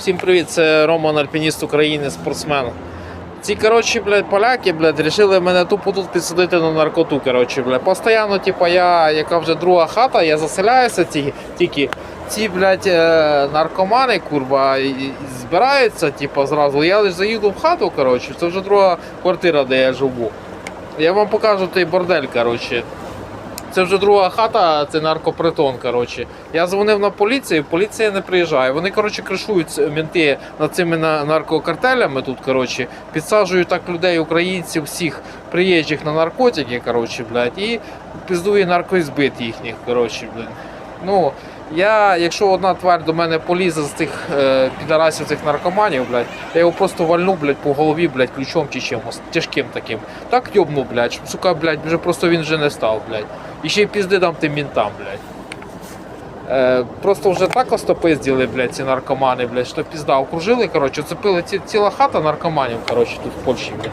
Всім привіт, це Роман Альпініст України, спортсмен. Ці, коротше, блядь, поляки, блядь, рішили мене тупо тут підсадити на наркоту, коротше, блядь. Постоянно, типа, я, яка вже друга хата, я заселяюся ті, тільки. Ці, блядь, е, наркомани, курва, збираються, типа, зразу. Я лише заїду в хату, коротше, це вже друга квартира, де я живу. Я вам покажу той бордель, коротше. Це вже друга хата, це наркопритон. Коротше. Я дзвонив на поліцію, поліція не приїжджає. Вони коротше кришують менти над цими наркокартелями тут. Коротше, підсаджують так людей, українців, всіх приїжджих на наркотики, коротше, блядь, і пиздує наркоізбит їхніх. Коротше, блядь. Ну, я, якщо одна тварь до мене полізе з тих е, підарасів цих наркоманів, блядь, я його просто вальну, блядь, по голові, блядь, ключом чи чимось, тяжким таким. Так йобну, блядь, щоб, сука, блядь, вже просто він вже не став, блядь. І ще й пізди дам тим мінтам, блядь. Е, просто вже так остопиздили, блядь, ці наркомани, блядь, що пізда окружили, коротше, оцепили ці, ціла хата наркоманів, коротше, тут в Польщі, блядь.